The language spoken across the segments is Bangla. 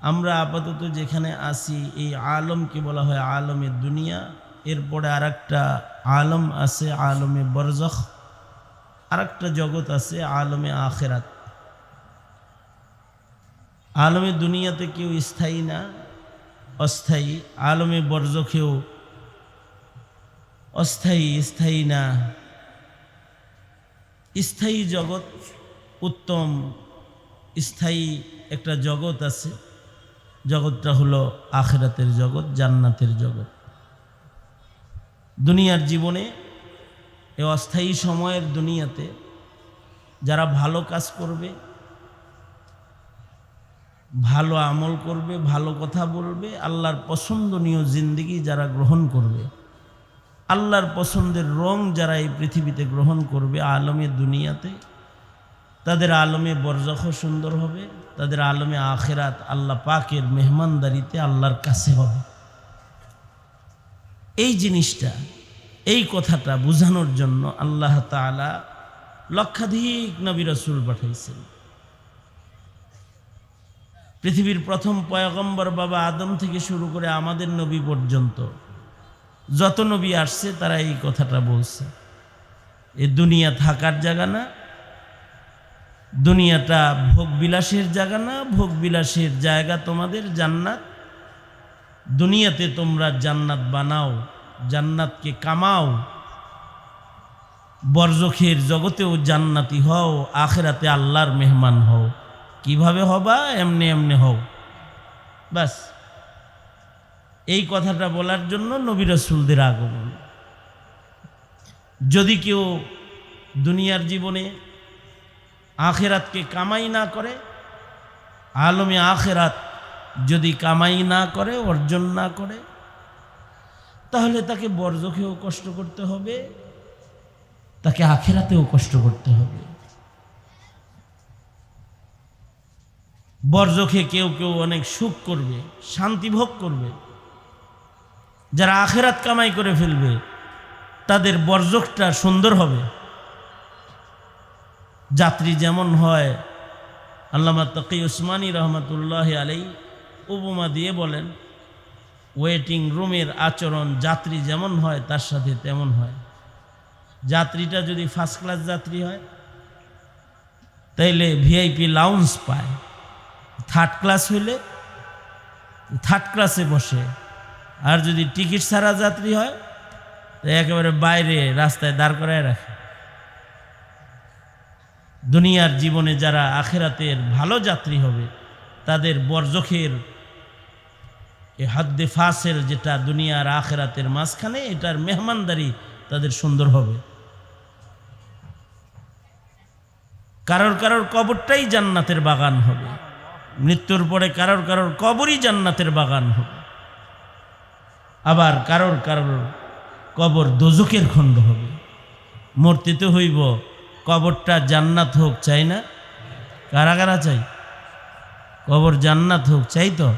আমরা আপাতত যেখানে আসি এই আলমকে বলা হয় আলমে দুনিয়া। এরপরে আর একটা আলম আছে, আলমে বরজখ। আর একটা জগৎ আছে, আলমে আখেরাত। আলমে দুনিয়াতে কেউ স্থায়ী না, অস্থায়ী। আলমে বর্জখেও অস্থায়ী, স্থায়ী না। স্থায়ী জগৎ উত্তম, স্থায়ী একটা জগৎ আছে। জগৎটা হলো আখেরাতের জগৎ, জান্নাতের জগৎ। দুনিয়ার জীবনে এ অস্থায়ী সময়ের দুনিয়াতে যারা ভালো কাজ করবে, ভালো আমল করবে, ভালো কথা বলবে, আল্লাহর পছন্দনীয় জিন্দিগি যারা গ্রহণ করবে, আল্লাহর পছন্দের রং যারা এই পৃথিবীতে গ্রহণ করবে, আলমে দুনিয়াতে তাদের আলমে বরজখ সুন্দর হবে, তাদের আলমে আখেরাত আল্লাহ পাকের মেহমানদারিতে আল্লাহর কাছে হবে। এই জিনিসটা, এই কথাটা বোঝানোর জন্য আল্লাহ তালা লক্ষাধিক নবী রসুল পাঠাইছেন। পৃথিবীর প্রথম পয়গম্বর বাবা আদম থেকে শুরু করে আমাদের নবী পর্যন্ত যত নবী আসছে তারা এই কথাটা বলছে। এ দুনিয়া থাকার জায়গা না দুনিয়াটা ভোগ বিলাসের জায়গা না ভোগ বিলাসের জায়গা তোমাদের জান্নাত। দুনিয়াতে তোমরা জান্নাত বানাও, জান্নাতকে কামাও। বর্জখের জগতেও জান্নাতি হও, আখেরাতে আল্লাহর মেহমান হও। কীভাবে হবা? এমনি এমনি হও। বাস এই কথাটা বলার জন্য নবী রসুলদের আগমন। যদি কেউ দুনিয়ার জীবনে আখেরাতকে কামাই না করে, আলমে আখেরাত যদি কামাই না করে, অর্জন না করে, তাহলে তাকে বর্জকেও কষ্ট করতে হবে, তাকে আখেরাতেও কষ্ট করতে হবে। বর্জকে কেউ কেউ অনেক সুখ করবে, শান্তি ভোগ করবে। যারা আখেরাত কামাই করে ফেলবে, তাদের বর্জকটা সুন্দর হবে। যাত্রী যেমন হয়, আল্লামা তকি উসমানী রহমতুল্লাহ আলাই উপমা দিয়ে বলেন ওয়েটিং রুমের আচরণ যাত্রী যেমন হয়, তার সাথে তেমন হয়। যাত্রীটা যদি ফার্স্ট ক্লাস যাত্রী হয়, তাইলে ভিআইপি লাউন্স পায়। থার্ড ক্লাস হইলে থার্ড ক্লাসে বসে। আর যদি টিকিট ছাড়া যাত্রী হয় তো একেবারে বাইরে রাস্তায় দাঁড় করায় রাখে। দুনিয়ার জীবনে যারা আখেরাতের ভালো যাত্রী হবে, তাদের বর্জখের এ হাদ্দে ফাসেল যেটা দুনিয়ার আখেরাতের মাঝখানে, এটার মেহমানদারি তাদের সুন্দর হবে। কারোর কারোর কবরটাই জান্নাতের বাগান হবে। মৃত্যুর পরে কারোর কারোর কবরই জান্নাতের বাগান হবে। আবার কারোর কারোর কবর দোজকের খণ্ড হবে। মূর্তিতে হইব কবরটা জান্নাত হোক, চাই না? কারা কারা চাই? কবর জান্নাত হোক, চাই তো?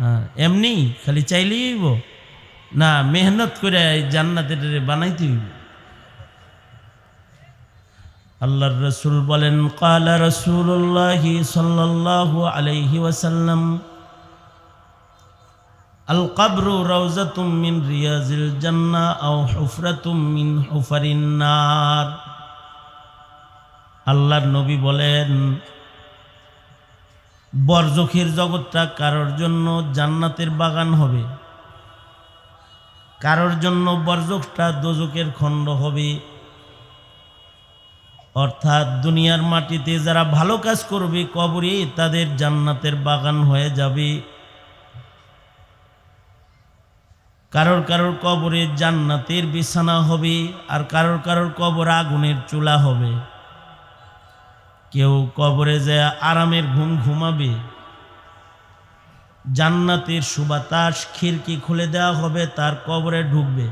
হ্যাঁ এমনি? খালি চাইলেই হইব? না, মেহনত করে এই জান্নাতের বানাইতে হইব। আল্লাহর রসুল বলেন, কালা রসুল্লাহি সাল্লাল্লাহু আলাইহি ওয়াসাল্লাম আল কবরু রওজাতুম মিন রিয়াজিল জান্নাহ আও হুফরাতুম মিন হুফারিন নার। আল্লাহর নবী বলেন, বরজখের জগৎটা কারোর জন্য জান্নাতের বাগান হবে। কারোর জন্য বরজখটা দোজকের খণ্ড হবে। অর্থাৎ দুনিয়ার মাটিতে যারা ভালো কাজ করবে, কবরে তাদের জান্নাতের বাগান হয়ে যাবে। কারোর কারোর কবরে জান্নাতের বিছানা হবে আর কারোর কারোর কবর আগুনের চুলা হবে। কেউ কবরে যায়, আরামের ঘুম ঘুমাবে। জান্নাতের সুবাতাস খিড়কি খুলে দেওয়া হবে, তার কবরে ঢুকবে।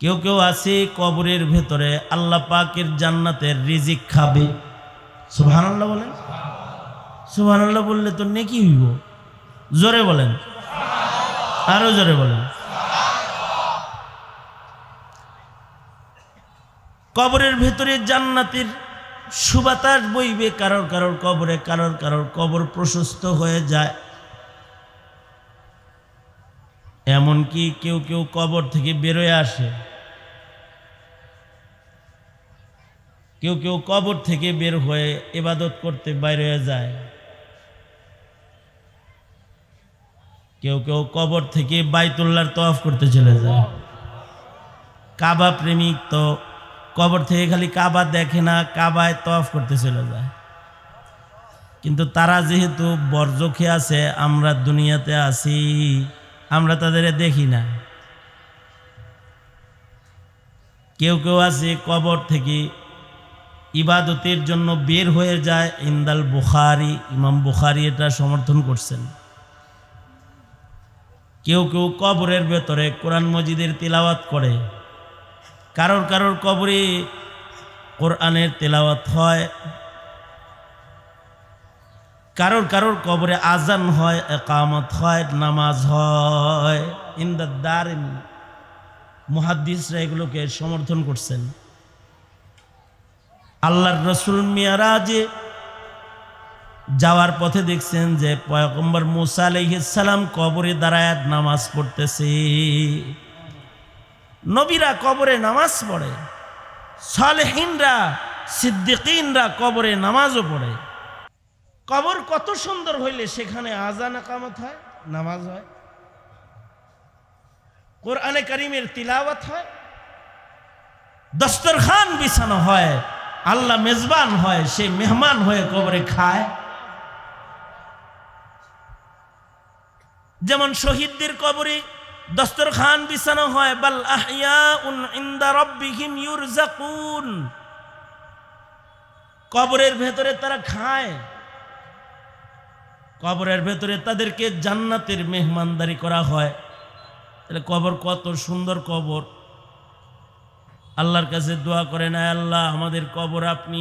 কেউ কেউ আছে কবরের ভেতরে, আল্লাহ পাকের জান্নাতের রিজিক খাবে। সুবহানাল্লাহ বলেন? সুবহানাল্লাহ বললে তো নেকি হইব। জোরে বলেন। আরও জোরে বলেন। কবরের ভেতরে জান্নাতের সুবাতাস বইবে, কারোর কারোর কবরে, কারোর কারোর কবর প্রশস্ত হয়ে যায়। এমনকি কেউ কেউ কবর থেকে বেরোয় আসে। কেউ কেউ কবর থেকে বের হয়ে এবাদত করতে বাইরে যায়। কেউ কেউ কবর থেকে বাইতুল্লার তফ করতে চলে যায়। কাবা প্রেমিক তো কবর থেকে খালি কাবা দেখে না, কাবায় তফ করতে চলে যায়। কিন্তু তারা যেহেতু বর্জখে আছে, আমরা দুনিয়াতে আছি, আমরা তাদের দেখি না। কেউ কেউ আছে কবর থেকে ইবাদতের জন্য বের হয়ে যায়, ইন্দাল বুখারি, ইমাম বুখারি এটা সমর্থন করছেন। কেউ কেউ কবরের ভেতরে কোরআন মজিদের তিলাওয়াত করে। কারোর কারোর কবরে কোরআনের তেলাওয়াত হয়, কারোর কারোর কবরে আজান হয়, একামত হয়, নামাজ হয়। ইন দ্য দার মুহাদ্দিসরা এগুলোকে সমর্থন করছেন। আল্লাহর রসুল মিয়ারাজে যাওয়ার পথে দেখছেন যে পয়গম্বর মুসা আলাইহিসসালাম কবরে দাঁড়ায় নামাজ পড়তেছে। নবীরা কবরে নামাজ পড়ে, সালেহিনরা, সিদ্দিকিনরা কবরে নামাজও পড়ে। কবর কত সুন্দর হইলে সেখানে আজান একামত হয়, নামাজ হয়। কোরআনে করিমের তিলাওয়াত হয়। দস্তরখান বিছানো হয়, আল্লাহ মেজবান হয়, সে মেহমান হয়ে কবরে খায়। যেমন শহীদদের কবরে দস্তরখান বিছানো হয়, বাল আহিয়াউন ইনদা রাব্বিহিম কবরের ভেতরে তারা খায়, কবরের ভেতরে তাদেরকে জান্নাতের মেহমানদারি করা হয়। তাহলে কবর কত সুন্দর কবর। আল্লাহর কাছে দোয়া করেন আল্লাহ, আমাদের কবর আপনি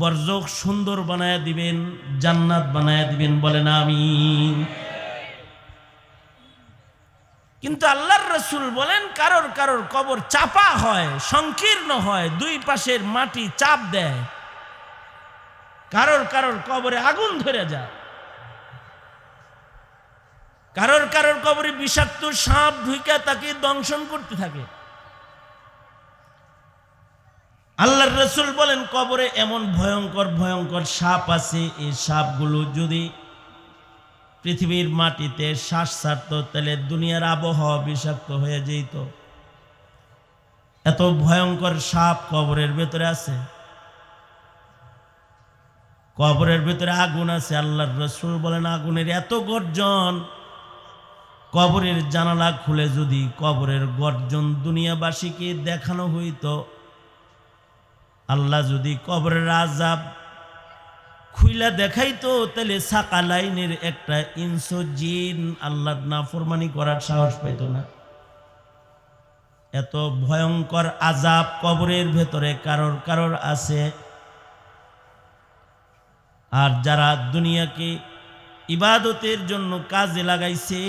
বর্জক সুন্দর বানায় দিবেন, জান্নাত বানায় দিবেন। বলেন আমি কিন্তু আল্লাহর রসুল বলেন, কারোর কারোর কবর চাপা হয়, সংকীর্ণ হয়, দুই পাশের মাটি চাপ দেয়। কারোর কারোর কবরে আগুন ধরে যায়। কারোর কারোর কবরে বিষাক্ত সাপ ঢুইকা তাকে দংশন করতে থাকে। আল্লাহর রসুল বলেন, কবরে এমন ভয়ঙ্কর ভয়ঙ্কর সাপ আছে, এই সাপগুলো যদি পৃথিবীর মাটিতে শ্বাস ছাড়ত তাহলে দুনিয়ার আবহাওয়া বিষাক্ত হয়ে যেত। এত ভয়ঙ্কর সাপ কবরের ভেতরে আছে। কবরের ভেতরে আগুন আছে, আল্লাহর রসুল বলেন, আগুনের এত গর্জন, কবরের জানালা খুলে যদি কবরের গর্জন দুনিয়াবাসীকে দেখানো হইত, আল্লাহ যদি কবরের আজাব খুইলা দেখাইতো তাহলে সাকা লাইনের একটা ইনসো জিন আল্লাহর নাফরমানি করার সাহস পাইত না। এত ভয়ঙ্কর আজাব কবরের ভেতরে কারোর কারোর আছে। আর যারা দুনিয়াকে ইবাদতের জন্য কাজে লাগাইছে,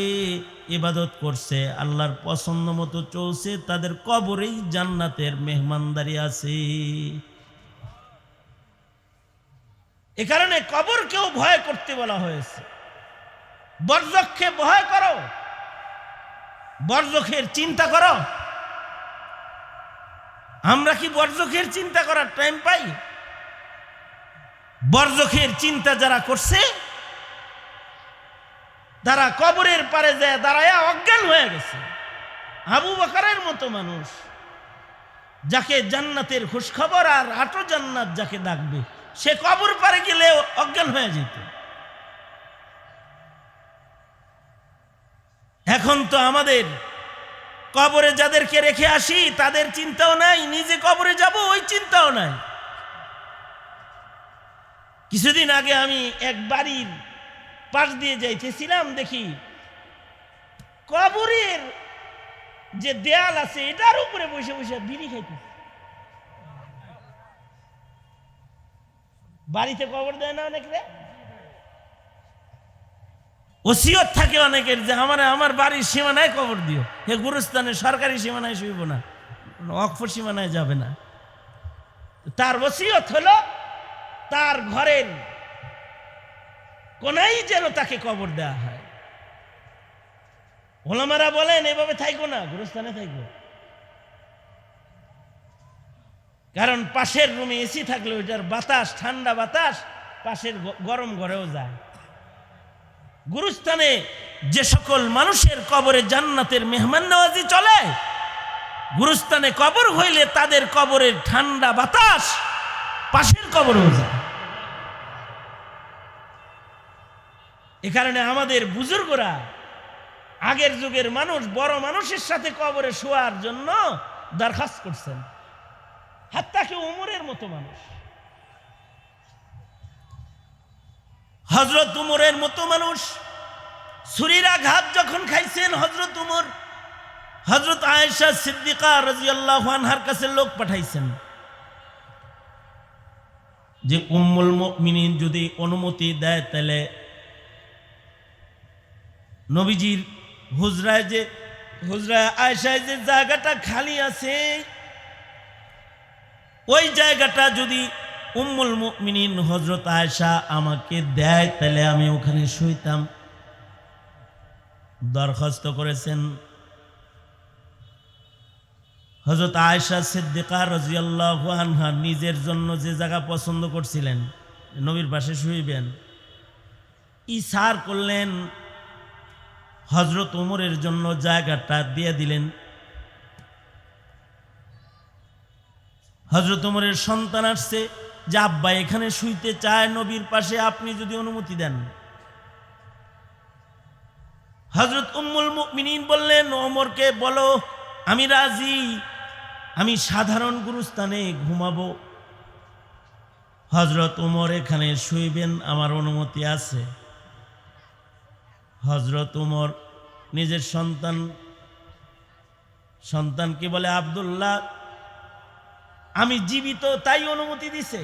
ইবাদত করছে, আল্লাহর পছন্দ মতো চলছে, তাদের কবরেই জান্নাতের মেহমানদারি আছে। এ কারণে কবরকেও ভয় করতে বলা হয়েছে। বর্জককে ভয় করো। বর্জকের চিন্তা করো। আমরা কি বর্জকের চিন্তা করার টাইম পাই? বর্জকের চিন্তা যারা করছে, তারা কবরের পারে যায় দাঁড়ায় অজ্ঞান হয়ে গেছে। আবু বকারের মতো মানুষ, যাকে জান্নাতের খুশখবর আর আটো জান্নাত যাকে ডাকবে। সে কবর পারে গেলে অজ্ঞান হয়ে যেত। এখন তো আমাদের কবরে যাদেরকে রেখে আসি, তাদের চিন্তাও নাই, নিজে কবরে যাব, ওই চিন্তাও নাই। কিছুদিন আগে আমি এক বাড়ির পাশ দিয়ে যাইতেছিলাম, দেখি কবরের যে দেয়াল আছে, এটার উপরে বসে বসে বিড়ি খাইতে বাড়িতে কবর দেয় না অনেকে ওসিয়ত থাকে অনেকের যে আমার আমার বাড়ির সীমানায় কবর দিও। হে গুরুস্থানে সরকারি সীমানায় শুইব না অক্ষ সীমানায় যাবে না। তার ওসিয়ত হলো, তার ঘরের কোনাই যেন তাকে কবর দেওয়া হয়। ওলামারা বলেন, এভাবে থাইকো না, গুরুস্থানে থাইকো। কারণ পাশের রুমে এসি থাকলে ওইটার বাতাস, ঠান্ডা বাতাস পাশের গরম ঘরেও যায়। গুরুস্থানে যে সকল মানুষের কবরে জান্নাতের মেহমান নওয়াজি চলে, গুরুস্থানে কবর হইলে তাদের কবরের ঠান্ডা বাতাস পাশের কবরেও যায়। এ কারণে আমাদের বুজুর্গরা, আগের যুগের মানুষ, বড় মানুষের সাথে কবরে শোয়ার জন্য দরখাস্ত করছেন। হাত্তাকে উমরের মতো মানুষ? হজরত উমরের মতো মানুষ। ছুরির আঘাত যখন খাইছেন হজরত উমর হজরত আয়েশা সিদ্দিকা রাজিয়াল্লাহ আনহার কাছে লোক পাঠাইছেন যে, উম্মুল মুমিনিন যদি অনুমতি দেয় তাহলে নবীজির হুজরায় যে, হুজরায় আয়েশায় যে জায়গাটা খালি আছে ওই জায়গাটা যদি উম্মুল মুমিনিন হজরত আয়েশা আমাকে দেয়, তাহলে আমি ওখানে শুইতাম। দরখাস্ত করেছেন হজরত আয়েশা সিদ্দিকা রাজিয়াল্লাহ আনহা নিজের জন্য যে জায়গা পছন্দ করছিলেন, নবীর পাশে শুইবেন। ইসার করলেন হজরত উমরের জন্য জায়গাটা দিয়ে দিলেন। হজরত উমরের সন্তান আসছে, যে আব্বা, এখানে শুইতে চায় নবীর পাশে, আপনি যদি অনুমতি দেন। হজরত উম্মুল মুমিনিন বললেন, ওমরকে বলো, আমি রাজি, আমি সাধারণ গুরুস্থানে ঘুমাবো। হজরত উমর এখানে শুইবেন, আমার অনুমতি আছে। হজরত উমর নিজের সন্তান, সন্তানকে বলে, আব্দুল্লাহ আমি জীবিত, তাই অনুমতি দিছে।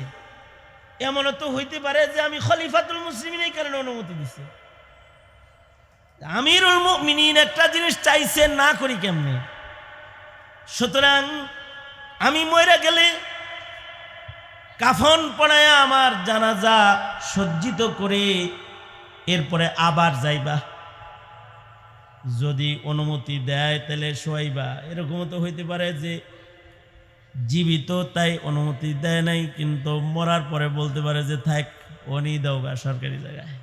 এমনও তো হইতে পারে যে আমি খলিফাতুল মুসলিমিন এই কারণে অনুমতি দিছে। আমিরুল মুমিনিন একটা জিনিস চাইছে না করি কেমনে? সুতরাং আমি মরে গেলে কাফন পড়ায় আমার জানাজা সজ্জিত করে এরপরে আবার যাইবা। যদি অনুমতি দেয় তাহলে শোয়াইবা। এরকমও তো হইতে পারে যে জীবিত, তাই অনুমতি দেয় নাই, কিন্তু মরার পরে বলতে পারে যে, থাক, অনি দাও গা সরকারি জায়গায়।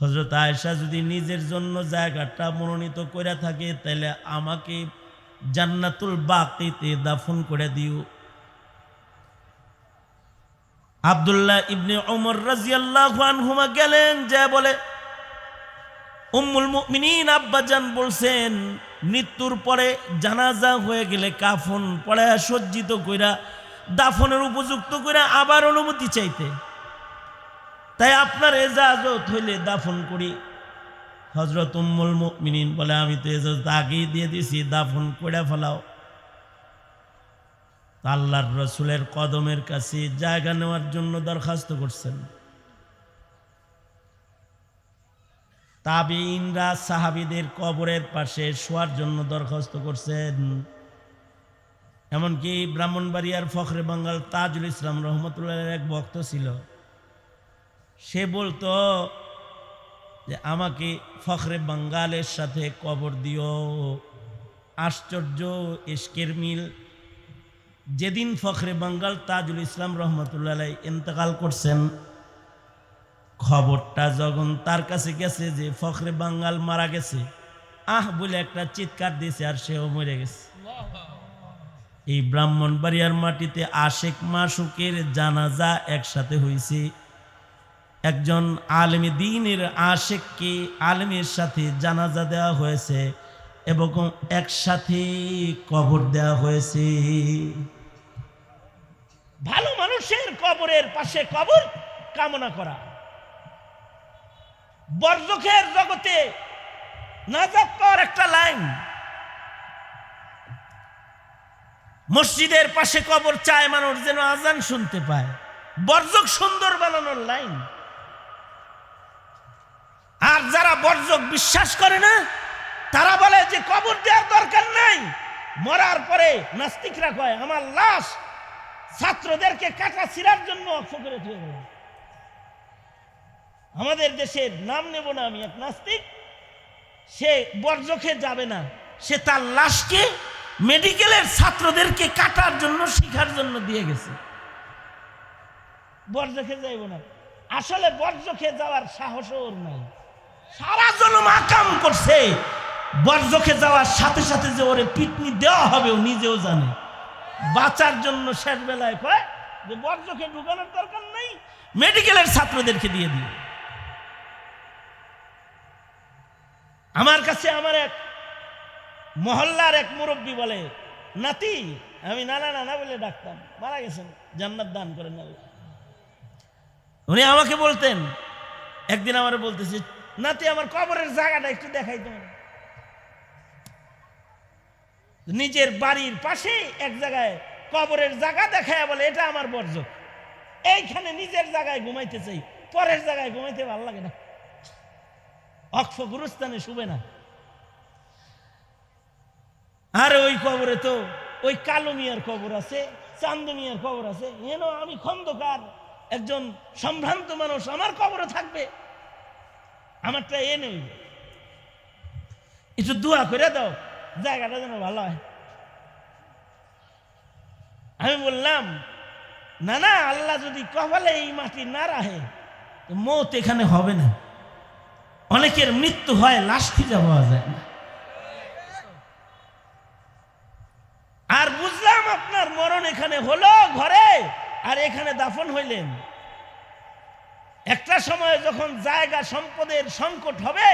হজরত আয়েশা যদি নিজের জন্য জায়গাটা মনোনীত করে থাকে তাহলে আমাকে জান্নাতুল বাকিতে দাফন করে দিও। আব্দুল্লাহ ইবনে ওমর রাজিয়াল্লাহু আনহুমা গেলেন, যে বলে উম্মুল মুমিনিন আব্বাজান বলছেন, মৃত্যুর পরে জানাজা হয়ে গেলে কাফন পড়ে সজ্জিত কইরা, দাফনের উপযুক্ত কইরা আবার অনুমতি চাইতে। তাই আপনার এজাজত হইলে দাফন করি। হজরত উম্মুল মুমিনিন বলে, আমি তো এজাজত আগেই দিয়ে দিছি দাফন করে ফেলাও। আল্লাহর রসুলের কদমের কাছে জায়গা নেওয়ার জন্য দরখাস্ত করছেন। তাবিনরা সাহাবিদের কবরের পাশে শোয়ার জন্য দরখাস্ত করছেন। এমনকি ব্রাহ্মণবাড়িয়ার ফখরে বাঙ্গাল তাজুল ইসলাম রহমতুল্লাহ এক ভক্ত ছিল। সে বলতো যে, আমাকে ফখরে বাঙ্গালের সাথে কবর দিও। আশ্চর্য ইস্কের মিল। যেদিন ফখরে বাঙ্গাল তাজুল ইসলাম রহমতুল্লাহ ইন্তেকাল করছেন খবরটা যখন তার কাছে গেছে যে ফখরে বাঙ্গাল মারা গেছে, আহ বলে একটা চিৎকার দিয়েছে আর সেও মরে গেছে। এই ব্রাহ্মণবাড়িয়ার মাটিতে আশেক মাসুকের জানাজা একসাথে হয়েছে একজন আলেমী দিনের আশেককে আলেমের সাথে জানাজা দেওয়া হয়েছে এবং একসাথে কবর দেওয়া হয়েছে। ভালো মানুষের কবরের পাশে কবর কামনা করা। বর্জকের জগতে পাওয়ার একটা লাইন। মসজিদের পাশে কবর চায় মানুষ যেন আজান শুনতে পায়। বর্জক সুন্দর বানানোর লাইন। আর যারা বর্জক বিশ্বাস করে না, তারা বলে যে কবর দেওয়ার দরকার নাই। মরার পরে নাস্তিকরা কয়, আমার লাশ ছাত্রদেরকে কাটা ছিঁড়ার জন্য অক্ষ করে দিয়ে গেল। আমাদের দেশের নাম নেব না আমি এক নাস্তিক। সে বর্জকে যাবে না। সে তার লাশকে মেডিকেলের ছাত্রদেরকে কাটার জন্য, শিখার জন্য দিয়ে গেছে। বর্জকে যাইব না। আসলে বর্জকে যাওয়ার সাহসও ওর নাই। সারা জনম আকাম করছে। বর্জকে যাওয়ার সাথে সাথে যে ওরে পিটনি দেওয়া হবে, ও নিজেও জানে। বাঁচার জন্য শেষ বেলায় কয় যে বর্জকে ঢুকানোর দরকার নেই, মেডিকেলের ছাত্রদেরকে দিয়ে দিও। আমার কাছে আমার এক মহল্লার এক মুরব্বী বলে, নাতি, আমি নানা নানা বলে ডাকতাম। মারা গেছেন, জান্নাত দান করেন আল্লাহ। উনি আমাকে বলতেন, একদিন আমার বলতেছে, নাতি, আমার কবরের জায়গাটা একটু দেখাই তোমার। নিজের বাড়ির পাশে এক জায়গায় কবরের জায়গা দেখায় বলে, এটা আমার বর্জ এইখানে নিজের জায়গায় ঘুমাইতে চাই, পরের জায়গায় ঘুমাইতে ভালো লাগে না। অক্ষ গুরুস্থানে শুবে না। আর ওই কবরে তো ওই কালো মিয়ার কবর আছে চান্দু মিয়ার কবর আছে। এন আমি খন্দকার, একজন সম্ভ্রান্ত মানুষ, আমার কবরে থাকবে। আমারটা এ নেই। একটু দোয়া করে দাও, জায়গাটা যেন ভালো হয়। আমি বললাম, না না, আল্লাহ যদি কপালে এই মাটি না তো মৌত এখানে হবে না। অনেকের মৃত্যু হয়, লাশ খুঁজে পাওয়া যায় না। আর বুঝলাম আপনার মরণ এখানে হলো ঘরে, আর এখানে দাফন হইলেন। একটা সময় যখন জায়গা সম্পদের সংকট হবে,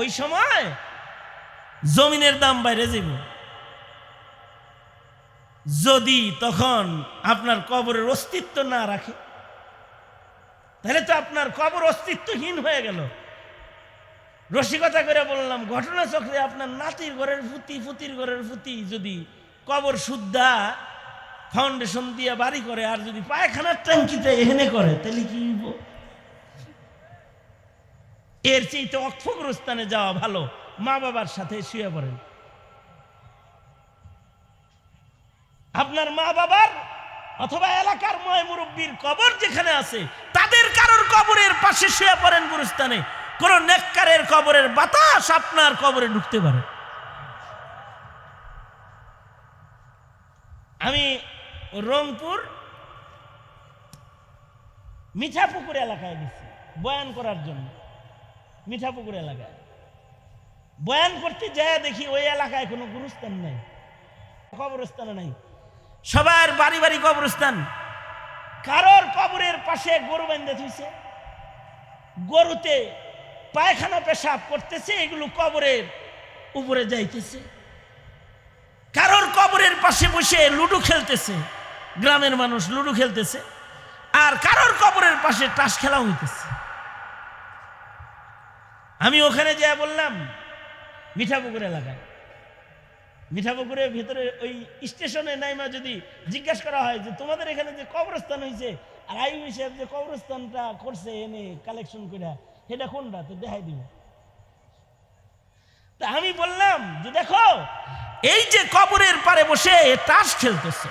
ওই সময় জমিনের দাম বাইরে যাব যদি তখন আপনার কবরের অস্তিত্ব না রাখে, তাহলে তো আপনার কবর অস্তিত্বহীন হয়ে গেল। রসিকতা করে বললাম ঘটনা চক্রে আপনার নাতির ঘরের ফুতি, ফুতির ঘরের ফুতি যদি কবর শুদ্ধা ফাউন্ডেশন দিয়ে বাড়ি করে, আর যদি পায়খানার ট্যাঙ্কিতে এহেনে করে, তাহলে কি এর চেয়ে অক্ষগ্রস্থানে যাওয়া ভালো, মা বাবার সাথে শুয়ে পড়েন। আপনার মা বাবার অথবা এলাকার ময় মুরব্বীর কবর যেখানে আছে, তাদের কারোর কবরের পাশে শুয়ে পড়েন গুরুস্থানে। কোন নেককারের কবরের বাতাস আপনার কবরে ঢুকতে পারে। আমি রংপুর মিঠাপুকুর এলাকায় গেছি, বয়ান করার জন্য। মিঠাপুকুর এলাকায়। বয়ান করতে যায় দেখি ওই এলাকায় কোনো গুরুস্থান নাই, কবরস্থান নাই। সবার বাড়ি বাড়ি কবরস্থান। কারোর কবরের পাশে গরু বেঁধে থুইছে, গরুতে পায়খানা পেশাব করতেছে, এগুলো কবরের উপরে যাইতেছে। কারোর কবরের পাশে বসে লুডু খেলতেছে, গ্রামের মানুষ লুডু খেলতেছে, আর কারোর কবরের পাশে টাস খেলা হইতেছে। আমি ওখানে যা বললাম মিঠাপুকুর এলাকায়। মিঠাপুকুরের ভিতরে ওই স্টেশনে নাইমা যদি জিজ্ঞাসা করা হয় যে, তোমাদের এখানে যে কবরস্থান হয়েছে আর আইউ সাহেব যে কবরস্থানটা করছে, এনে কালেকশন করে সেটা কোনটা? তো দেখাই দিব। তা আমি বললাম যে দেখো, এই যে কবরের পারে বসে তাস খেলতেছে।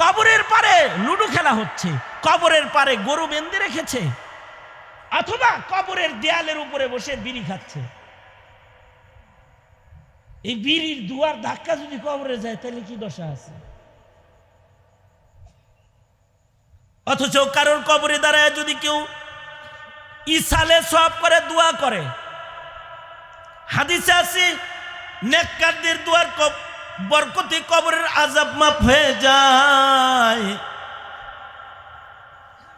কবরের পারে লুডো খেলা হচ্ছে, কবরের পারে গরু বেঁধে রেখেছে, অথবা কবরের দেয়ালের উপরে বসে বিড়ি খাচ্ছে। এই বিড়ির দুয়ার ধাক্কা যদি কবরে যায়, তাহলে কি দশা আছে? অথচ কারোর কবরে দাঁড়ায় যদি কেউ ইসালে সব করে দোয়া করে। হাদিসে আছে, নেককারদের দুয়ার বরকতি কবরের আজাব মাপ হয়ে যায়।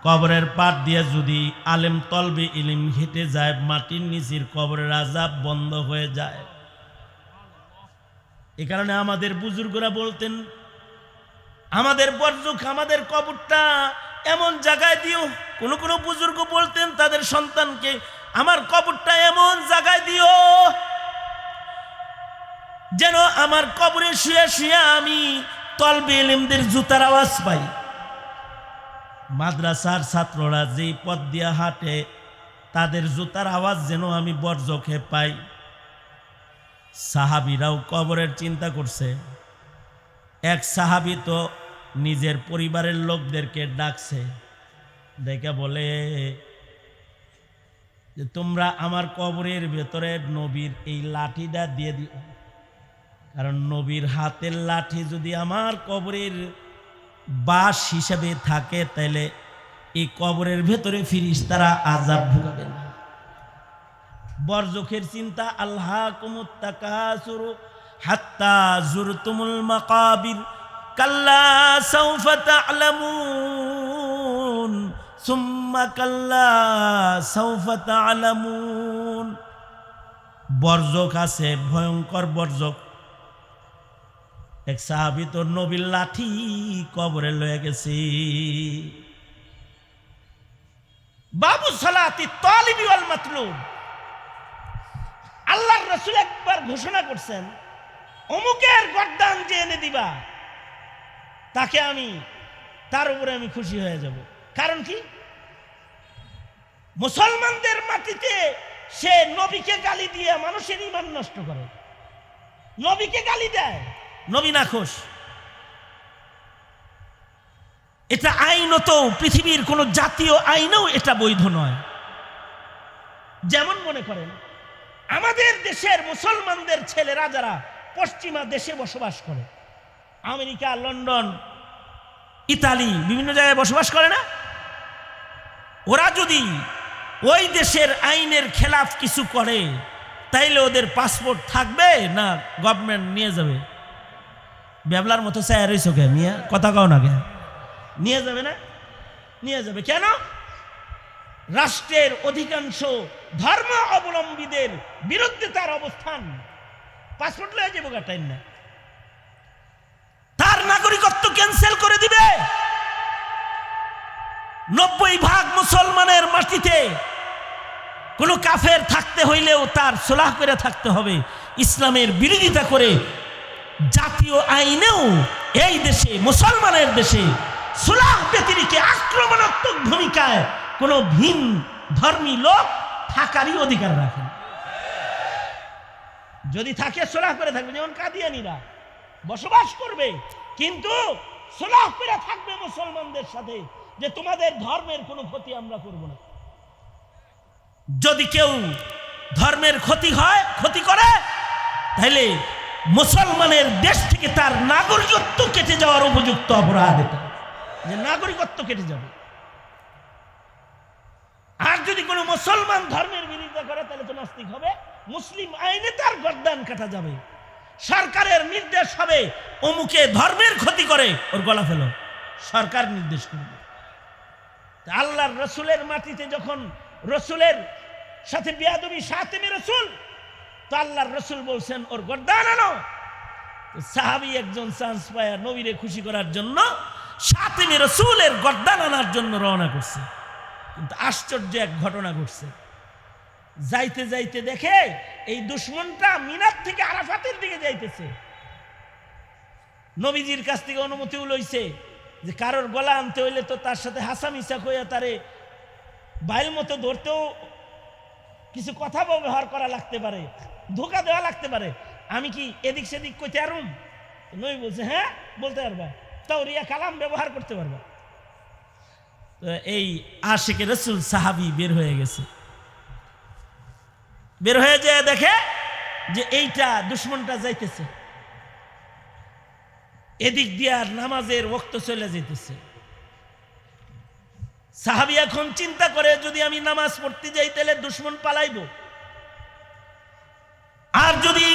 কবরের পাট দিয়ে যদি আলেম তলবে ইলিম হেঁটে যায়, মাটির নিচের কবরের আজাব বন্ধ হয়ে যায়। এ কারণে আমাদের বুজুর্গরা বলতেন, আমাদের বর্জক আমাদের কবরটা এমন জায়গায় দিও, কোনো কোনো বুজুর্গ বলতেন তাদের সন্তানকে, আমার কবরটা এমন জায়গায় দিও যেন আমার কবরে শুয়ে শুয়ে আমি তলবে এলিমদের জুতার আওয়াজ পাই। মাদ্রাসার ছাত্ররা যেই পথ দিয়া হাঁটে, তাদের জুতার আওয়াজ যেন আমি বর্জকে পাই। সাহাবিরাও কবরের চিন্তা করছে। এক সাহাবি তো নিজের পরিবারের লোকদেরকে ডাকছে। দেখে বলে যে, তোমরা আমার কবরের ভেতরে নবীর এই লাঠিটা দিয়ে দিও। কারণ নবীর হাতের লাঠি যদি আমার কবরের বাস হিসেবে থাকে, তাহলে এই কবরের ভেতরে ফিরিস তারা আজাব ঢুকাবে না। বরজখের চিন্তা, আল্লাহ কুমুত্তাকাসুরু হাত্তা জুরতুমুল মাকাবির কাল্লা সাউফা তা'লামুন, সুম্মা কাল্লা সাউফা তা'লামুন। বর্জক আছে, ভয়ঙ্কর বর্জক। এক সাহাবি তোর নবীর লাঠি কবরে লয়ে গেছে। বাবু সালাতি তালিবি ওয়াল মাতলুব। আল্লাহর রসুল একবার ঘোষণা করছেন, অমুকের গর্দান যে এনে দিবা। তাকে আমি, তার উপরে আমি খুশি হয়ে যাব। কারণ কি? মুসলমানদের মাটিতে সে নবীকে গালি দিয়ে মানুষের ইমান নষ্ট করে। নবীকে গালি দেয়, নবী নাখোশ এটা আইনত পৃথিবীর কোন জাতীয় আইনেও এটা বৈধ নয়। যেমন মনে করেন, আমাদের দেশের মুসলমানদের ছেলেরা যারা পশ্চিমা দেশে বসবাস করে আমেরিকা, লন্ডন, ইতালি বিভিন্ন জায়গায় বসবাস করে না? ওরা যদি ওই দেশের আইনের খেলাফ কিছু করে, তাইলে ওদের পাসপোর্ট থাকবে না গভর্নমেন্ট নিয়ে যাবে? ব্যাবলার মতো স্যার রইছো কে মিয়া? কথা কও না কে? নিয়ে যাবে না? নিয়ে যাবে কেন? রাষ্ট্রের অধিকাংশ ধর্ম অবলম্বীদের বিরুদ্ধে তার অবস্থান। পাসপোর্ট লয়ে যাব না তার নাগরিকত্ব ক্যান্সেল করে দিবে। নব্বই ভাগ মুসলমানের মাটিতে কোনো কাফের থাকতে হইলেও তার সোলাহ করে থাকতে হবে। ইসলামের বিরোধিতা করে জাতীয় আইনেও এই দেশে, মুসলমানের দেশে সুলাহ ব্যতিরিকে আক্রমণাত্মক ভূমিকায় কোনো ভিন ধর্মী লোক থাকারই অধিকার রাখেন। যদি থাকে সোলাহ করে থাকবে, যেমন কাদিয়ানিরা বসবাস করবে কিন্তু সোলাহ করে থাকবে মুসলমানদের সাথে যে তোমাদের ধর্মের কোনো ক্ষতি আমরা করব না। যদি কেউ ধর্মের ক্ষতি হয়, ক্ষতি করে, তাহলে মুসলমানের দেশ থেকে তার নাগরিকত্ব কেটে যাওয়ার উপযুক্ত অপরাধ এটা। যে নাগরিকত্ব কেটে যাবে। আর যদি কোনো মুসলমান ধর্মের বিরোধিতা করে, তাহলে তো নাস্তিক হবে। মুসলিম আইনে তার গরদান কাটা যাবে। সরকারের নির্দেশ হবে, অমুকে ধর্মের ক্ষতি করে। ওর গলা ফেলো। সরকার নির্দেশ করবে। আল্লাহর রসুলের মাটিতে যখন রসুলের সাথে বিয়াদবি, সাথেমে রসুল, তো আল্লাহর রসুল বলছেন, ওর গর্দান আনো। সাহাবি একজন চান্স পায় নবীরে খুশি করার জন্য সাথেমে রসুলের গর্দান আনার জন্য রওনা করছে। কিন্তু আশ্চর্য এক ঘটনা ঘটছে। যাইতে যাইতে দেখে এই দুশ্মনটা মিনার থেকে আরাফাতের দিকে যাইতেছে। নবীজির কাছ থেকে অনুমতি লইছে যে কারোর গলা আনতে হইলে তো তার সাথে হাসামিসা কইয়া তারে বাইল মতো ধরতেও কিছু কথা ব্যবহার করা লাগতে পারে, ধোকা দেওয়া লাগতে পারে। আমি কি এদিক সেদিক কইতে আরুম? নই বলছে হ্যাঁ বলতে পারবা। তাও রিয়া কালাম ব্যবহার করতে পারবা। এই আশেকে রসুল সাহাবি বের হয়ে গেছে। বের হয়ে যায় দেখে যে এইটা দুশ্মনটা যাইতেছে। এদিক দিয়ে আর নামাজের রক্ত চলে যেতেছে সাহাবি এখন চিন্তা করে, যদি আমি নামাজ পড়তে যাই তাহলে দুশ্মন পালাইব। আর যদি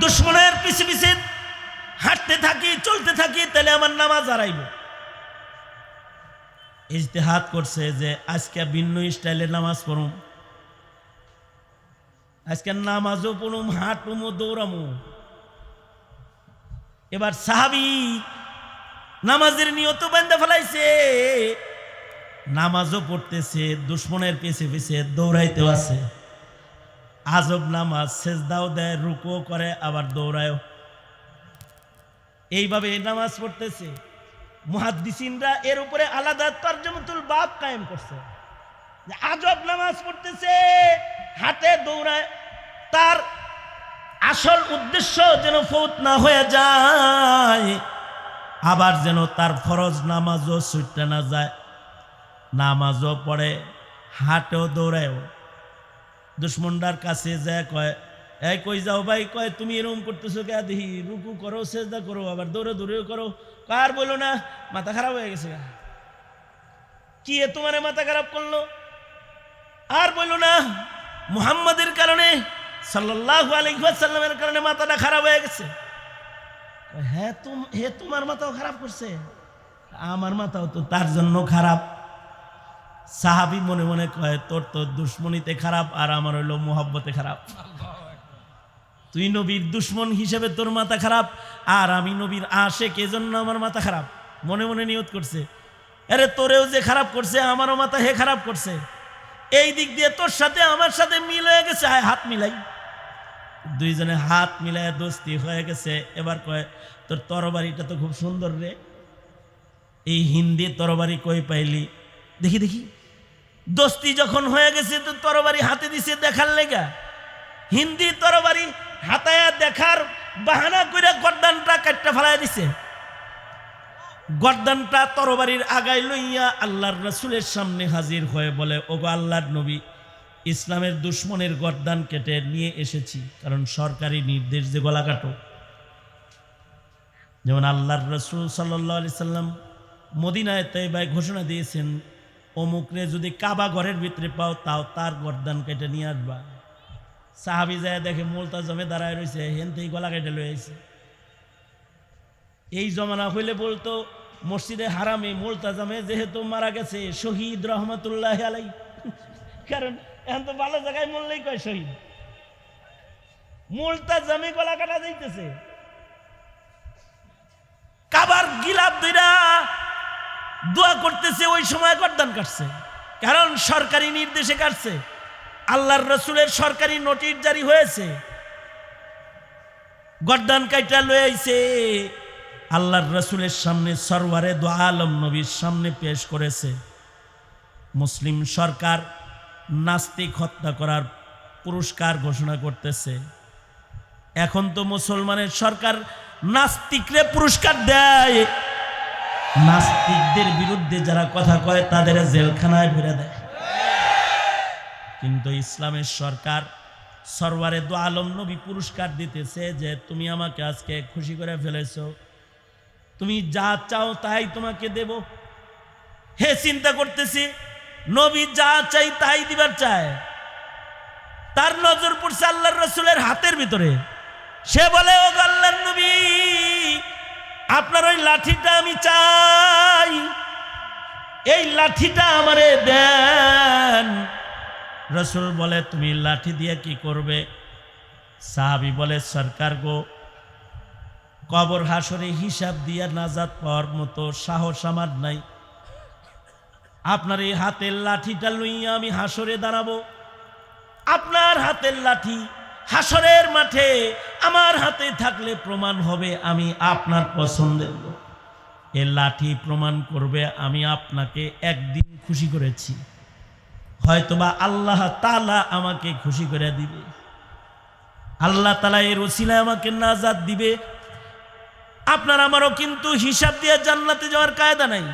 দুশ্মনের পিছে পিছে হাঁটতে থাকি, চলতে থাকি, তাহলে আমার নামাজ হারাইব। ইজতেহাত করছে যে আজকে ভিন্ন স্টাইলে নামাজ পড়ুম। আজকে নামাজও পড়ুম হাঁটুমো দৌড়ামো। এবার সাহাবি নামাজের নিয়ত বান্ধা ফেলাইছে। নামাজও পড়তেছে, দুশ্মনের পেছে পেছে দৌড়াইতেও আছে। আজব নামাজ, সেজদাও দেয় রুকো করে, আবার দৌড়ায়ও। এইভাবে নামাজ পড়তেছে। মুহাদ্দিসিনরা এর উপরে আলাদা তর্জমতুল বাপ কায়েম করছে। আজব নামাজ পড়তেছে, হাতে দৌড়ায়। তার আসল উদ্দেশ্য যেন ফৌত না হয়ে যায়, আবার যেন তার ফরজ নামাজও ছুটতে না যায়। নামাজও পড়ে, হাটেও দৌড়ায়ও দুশ্মনটার কাছে যায়, কয়, এই কই যাও ভাই, কয়, তুমি এরকম করতেছো কে দেখি, রুকু করো, সেজদা করো, আবার দৌড়ে দৌড়েও করো। কার বলো না? মাথা খারাপ হয়ে গেছে কি তোমার মাথা খারাপ করল? আর বলো না, মুহাম্মাদের কারণে, সাল্লাল্লাহু আলাইহি ওয়াসাল্লামের কারণে মাথাটা খারাপ হয়ে গেছে। হ্যাঁ তুম, হে, তোমার মাথাও খারাপ করছে। আমার মাথাও তো তার জন্য খারাপ। সাহাবি মনে মনে কয়, তোর তো দুশ্মনীতে খারাপ আর আমার হইল মোহাব্বতে খারাপ। তুই নবীর দুশ্মন হিসেবে তোর মাথা খারাপ আর আমি নবীর আশে কে আমার মাথা খারাপ। মনে মনে নিয়ত করছে, আরে তোরেও যে খারাপ করছে, আমারও মাথা হে খারাপ করছে। এই দিক দিয়ে তোর সাথে, আমার সাথে মিল হয়ে গেছে হাত মিলাই। দুইজনে হাত মিলায় দোস্তি হয়ে গেছে। এবার কয়, তোর তরবারিটা তো খুব সুন্দর রে। এই হিন্দি তরবারি কই পাইলি? দেখি দেখি। দোস্তি যখন হয়ে গেছে, তো তরবারি হাতে দিছে দেখার লেগা। হিন্দি তরবারি হাতায়া দেখার বাহানা কইরা গর্দানটা কাটটা ফেলায় দিছে। গর্দানটা তরবারির আগায় লইয়া আল্লাহর রসুলের সামনে হাজির হয়ে বলে, ওগো আল্লাহর নবী, ইসলামের দুশ্মনের গর্দান কেটে নিয়ে এসেছি, কারণ সরকারি নির্দেশ যে গলা কাটো। যেমন আল্লাহর রসুল সাল্লাহ আলি সাল্লাম মদিনায় তৈবায় ঘোষণা দিয়েছেন, অমুকরে যদি কাবা ঘরের ভিতরে পাও, তাও তার গর্দান কেটে নিয়ে আসবা। সাহাবি যায় দেখে মোলতা জমে দাঁড়ায় রয়েছে হেনতেই গলা কেটে লয়ে আইছে। এই জমানা হইলে বলতো, মসজিদে হারামে মোলতাজামে যেহেতু মারা গেছে, শহীদ রহমতুল্লাহ আলাই কারণ এখন তো ভালো জায়গায় মরলেই কয় শহীদ। মোলতাজামে গলা কাটা যাইতেছে। কাবার গিলাপ দুইরা দোয়া করতেছে, ওই সময় গর্দান কাটছে। কারণ সরকারি নির্দেশে কাটছে। আল্লাহর রসুলের সরকারি নোটিশ জারি হয়েছে। গর্দান কাইটা লয়ে আইছে। আল্লাহর রসুলের সামনে সরওয়ারে দো আলম নবীর সামনে পেশ করেছে। মুসলিম সরকার নাস্তিক হত্যা করার পুরস্কার ঘোষণা করতেছে। এখন তো মুসলমানের সরকার নাস্তিকরে পুরস্কার দেয়। নাস্তিকদের বিরুদ্ধে যারা কথা কয়, তাদের জেলখানায় ভরে দেয়। কিন্তু ইসলামের সরকার সরওয়ারে দো আলম নবী পুরস্কার দিতেছে যে, তুমি আমাকে আজকে খুশি করে ফেলেছো। তুমি যা চাও তাই তোমাকে দেব। হে চিন্তা করতেছি, নবী যা চাই তাই দিবার চায়। তার নজর পড়ছে আল্লাহর রসুলের হাতের ভিতরে। সে বলে ও আল্লাহর নবী, আপনার ওই লাঠিটা আমি চাই। এই লাঠিটা আমারে দেন। রসুল বলে, তুমি লাঠি দিয়ে কি করবে? সাহাবি বলে, সরকার গো কবর হাসরে হিসাব দিয়ে নাজাত পাওয়ার মতো সাহস আমার নাই। আপনার এই হাতের লাঠিটা লইয়া আমি হাসরে দাঁড়াবো। আপনার হাতের লাঠি হাসরের মাঠে আমার হাতে থাকলে প্রমাণ হবে আমি আপনার পছন্দের এ লাঠি প্রমাণ করবে আমি আপনাকে একদিন খুশি করেছি। হয়তোবা আল্লাহ তালা আমাকে খুশি করে দিবে। আল্লাহ তালা এর ওসিলায় আমাকে নাজাদ দিবে। আপনার আমারও কিন্তু হিসাব দিয়ে জান্নাতে যাওয়ার কায়দা নাই।